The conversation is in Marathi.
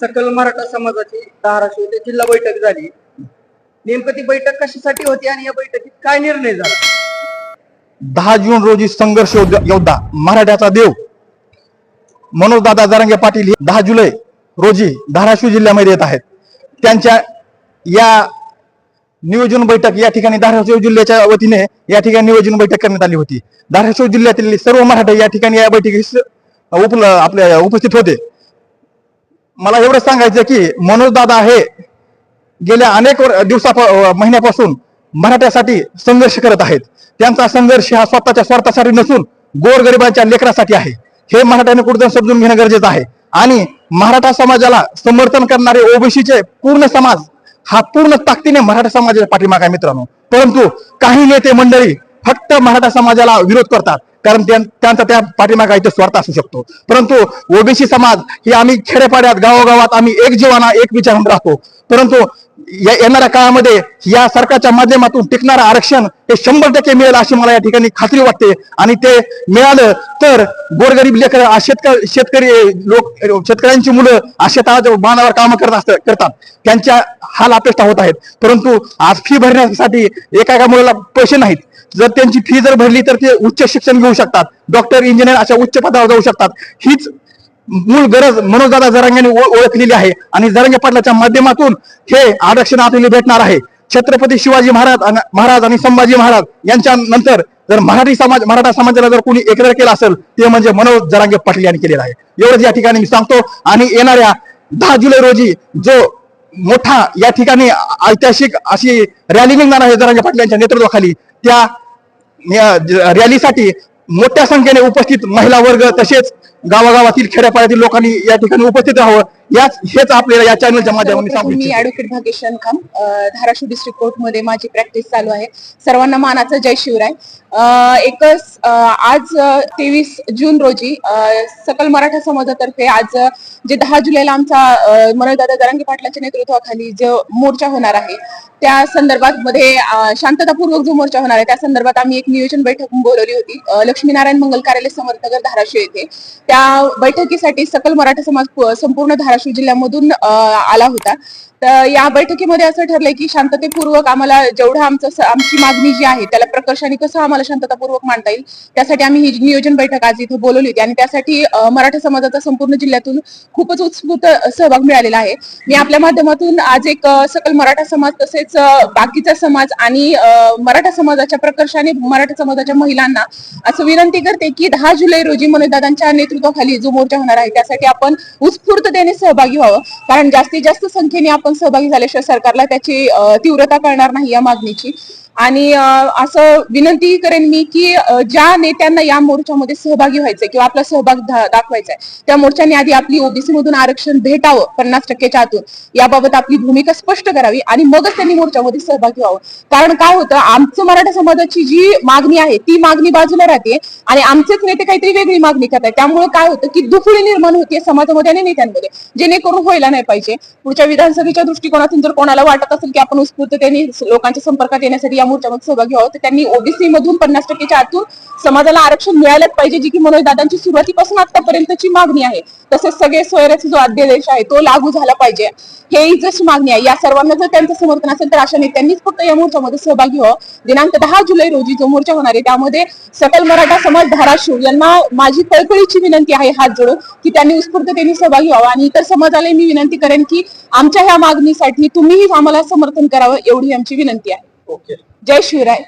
सकल मराठा समाजाची धाराशिव येथे जिल्हा बैठक झाली. नेमकं ती बैठक कशासाठी होती आणि या बैठकीत काय निर्णय झाला? दहा जून रोजी संघर्ष योद्धा मराठ्याचा देव. मनोजदादा दादा पाटील हे दहा जुलै रोजी धाराशिव जिल्ह्यामध्ये येत आहेत. त्यांच्या या नियोजन बैठक या ठिकाणी धाराशिव जिल्ह्याच्या वतीने या ठिकाणी नियोजन बैठक करण्यात आली होती. धाराशिव जिल्ह्यातील सर्व मराठा या ठिकाणी या बैठकीस उप आपल्या उपस्थित होते. मला एवढं सांगायचं की मनोज दादा हे गेल्या अनेक वर- दिवसा महिन्यापासून मराठ्यासाठी संघर्ष करत आहेत. त्यांचा संघर्ष हा स्वतःच्या स्वार्थासाठी नसून गोरगरिबांच्या लेकरासाठी आहे. हे मराठ्याने कुठं समजून घेणं गरजेचं आहे. आणि मराठा समाजाला समर्थन करणारे ओबीसीचे पूर्ण समाज हा पूर्ण ताकदीने मराठा समाजाच्या पाठीमागा आहे मित्रांनो. परंतु काही नेते मंडळी फक्त मराठा समाजाला विरोध करतात. कारण त्यांचा त्या पाठीमागा इथे स्वार्थ असू शकतो. परंतु ओबीसी समाज ही आम्ही खेडेपाड्यात गावोगावात आम्ही एक जीवाना एक विचारून राहतो. परंतु येणाऱ्या काळामध्ये या सरकारच्या माध्यमातून टिकणारं आरक्षण हे शंभर टक्के मिळेल अशी मला या ठिकाणी खात्री वाटते. आणि ते मिळालं तर गोरगरीब लेकर शेतकरी शेतकरी लोक शेतकऱ्यांची मुलं शेतात बांधावर काम करत असतात करतात. त्यांच्या हाल अपेक्षा होत आहेत. परंतु आज फी भरण्यासाठी एका एका मुलाला पैसे नाहीत. जर त्यांची फी जर भरली तर ते उच्च शिक्षण घेऊ शकतात. डॉक्टर इंजिनियर अशा उच्च पदावर जाऊ शकतात. हीच मूळ गरज मनोजदादा जरांग्याने ओळखलेली आहे. आणि जरांगे पाटलाच्या माध्यमातून हे आरक्षण आपल्याला भेटणार आहे. छत्रपती शिवाजी महाराज महाराज आणि संभाजी महाराज यांच्या नंतर जर मराठी समाज मराठा समाजाला जर कोणी एकत्र केलं असेल ते म्हणजे मनोज जरांगे पाटील यांनी केलेलं आहे. एवढंच या ठिकाणी मी सांगतो. आणि येणाऱ्या दहा जुलै रोजी जो मोठा या ठिकाणी ऐतिहासिक अशी रॅली निघणार आहे जरांगे पाटील यांच्या नेतृत्वाखाली त्या रॅलीसाठी मोठ्या संख्येने उपस्थित महिला वर्ग तसेच गावागावातील खेड्यापाड्यातील लोकांनी या ठिकाणी उपस्थित राहावं. याच हेच आपल्याला या चॅनलच्या माध्यमातून मी. ऍडव्होकेट भाग्येश खान धाराशिव डिस्ट्रिक्ट कोर्टमध्ये माझी प्रॅक्टिस चालू आहे. सर्वांना मानाचा जय शिवराय. एकच आज तेवीस जून रोजी सकल मराठा समाजातर्फे आज जे दहा जुलैला आमचा मनोजदादा जरांगे पाटलांच्या नेतृत्वाखाली जो मोर्चा होणार आहे त्या संदर्भात मध्ये शांततापूर्वक जो मोर्चा होणार आहे त्या संदर्भात आम्ही एक नियोजन बैठक बोलवली होती. लक्ष्मीनारायण मंगल कार्यालय समर्थनगर धाराशिव येथे. त्या बैठकीसाठी सकल मराठा समाज संपूर्ण धाराशिव जिल्ह्यामधून आला होता. तर या बैठकीमध्ये असं ठरलंय की शांततेपूर्वक आम्हाला जेवढं आमचं आमची मागणी जी आहे त्याला प्रकर्षाने कसं आम्हाला शांततापूर्वक मांडता येईल त्यासाठी आम्ही ही नियोजन बैठक आज इथं बोलवली होती. आणि त्यासाठी मराठा समाजाचा संपूर्ण जिल्ह्यातून खूपच उत्स्फूर्त सहभाग मिळालेला आहे. मी आपल्या माध्यमातून आज एक सकल मराठा समाज तसेच बाकीचा समाज आणि मराठा समाजाच्या प्रकर्षाने मराठा समाजाच्या महिलांना असं विनंती करते की दहा जुलै रोजी मनोदादांच्या नेतृत्वाखाली जो मोर्चा होणार आहे त्यासाठी आपण उत्स्फूर्ततेने सहभागी व्हावं. कारण जास्तीत जास्त संख्येने आपण सहभागी झाल्याशिवाय सरकारला त्याची तीव्रता कळणार नाही या मागणीची. आणि असं विनंती करेन मी की ज्या नेत्यांना या मोर्चामध्ये सहभागी व्हायचंय किंवा आपला सहभाग दाखवायचा आहे त्या मोर्चाने आधी आपली ओबीसी मधून आरक्षण भेटावं पन्नास टक्केच्या आतून. याबाबत आपली भूमिका स्पष्ट करावी आणि मगच त्यांनी मोर्चामध्ये सहभागी व्हावं. कारण काय होतं आमचं मराठा समाजाची जी मागणी आहे ती मागणी बाजूला राहते आणि आमचेच नेते काहीतरी वेगळी मागणी करतात त्यामुळे काय होतं की दुफळी निर्माण होते समाजामध्ये आणि नेत्यांमध्ये जेणेकरून व्हायला नाही पाहिजे. पुढच्या विधानसभेच्या दृष्टिकोनातून जर कोणाला वाटत असेल की आपण उत्स्फूर्ततेने लोकांच्या संपर्कात येण्यासाठी मोर्चामध्ये सहभागी व्हावं. तर त्यांनी ओबीसी मधून पन्नास टक्केच्या आतून समाजाला आरक्षण मिळालंच पाहिजे जी की मनोज दादांची सुरुवातीपासून आतापर्यंतची मागणी आहे. तसेच सगळे सोयऱ्याचा जो अध्यादेश आहे तो लागू झाला पाहिजे. हे जशी मागणी आहे. या सर्वांना जर त्यांचं समर्थन असेल तर अशा नेत्यांनीच फक्त या मोर्चामध्ये सहभागी व्हावं. दिनांक दहा जुलै रोजी जो मोर्चा होणार आहे त्यामध्ये सकल मराठा समाज धाराशिव यांना माझी कळकळीची विनंती आहे हात जोडून की त्यांनी उत्स्फूर्ततेने सहभागी व्हावं. आणि इतर समाजाला मी विनंती करेन की आमच्या ह्या मागणीसाठी तुम्हीही आम्हाला समर्थन करावं एवढी आमची विनंती आहे. ओके जय शिवराय